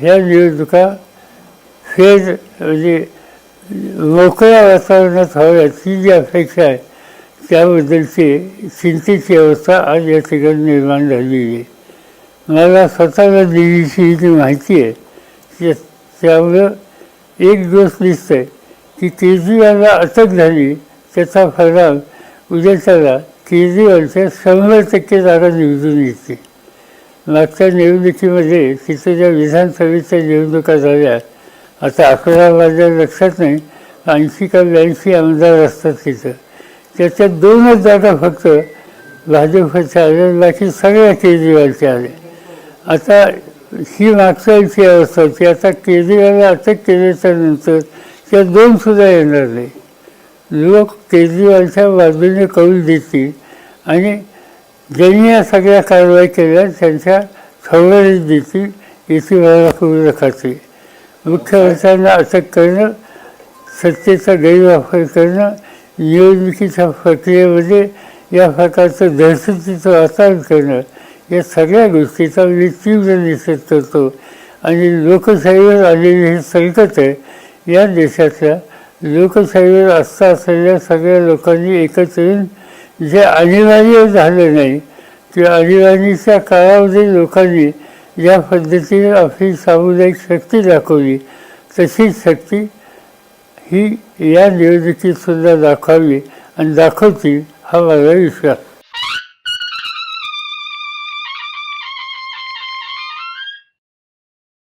ह्या निवडणुका हे म्हणजे मोकळ्या वातावरणात व्हाव्यात ती जी अपेक्षा आहे त्याबद्दलची चिंतेची अवस्था आज या ठिकाणी निर्माण झालेली आहे. मला स्वतःला देवीची जी माहिती आहे त्यामुळं एक दोष दिसतं आहे की केजरीवालला अटक झाली त्याचा परिणाम उद्याच्याला केजरीवालच्या शंभर टक्के जागा निवडून येते. मागच्या निवडणुकीमध्ये तिथं ज्या विधानसभेच्या निवडणुका झाल्या. आता अकरा माझ्या लक्षात नाही ऐंशी का ब्याऐंशी आमदार असतात तिथं. त्याच्यात दोनच जागा फक्त भाजपच्या आल्या बाकी सगळ्या केजरीवालच्या आल्या. आता ही मागच्या वेळची अवस्था होती. आता केजरीवाल अटक केल्याच्यानंतर त्या दोन सुद्धा येणार नाही. लोक केजरीवालच्या बाजूने कौल देतील आणि ज्यांनी या सगळ्या कारवाई केल्या त्यांच्या सवलत देखील इतिहासाला करू पूर्ण मुख्यमंत्र्यांना अटक करणं सत्तेचा गैरवापर करणं निवडणुकीच्या प्रक्रियेमध्ये या प्रकारचं दहशतीचं वातावरण करणं या सगळ्या गोष्टीचा मी तीव्र निषेध करतो. आणि लोकशाहीवर आलेली हे संकट आहे या देशातल्या लोकशाहीवर आस्था असलेल्या सगळ्या लोकांनी एकत्र येऊन जे अनिवार्य झालं नाही ते अनिवार्यच्या काळामध्ये लोकांनी ज्या पद्धतीने आपली सामुदायिक शक्ती दाखवली तशीच शक्ती ही या निवडणुकीतसुद्धा दाखवावी आणि दाखवतील हा माझा विश्वास.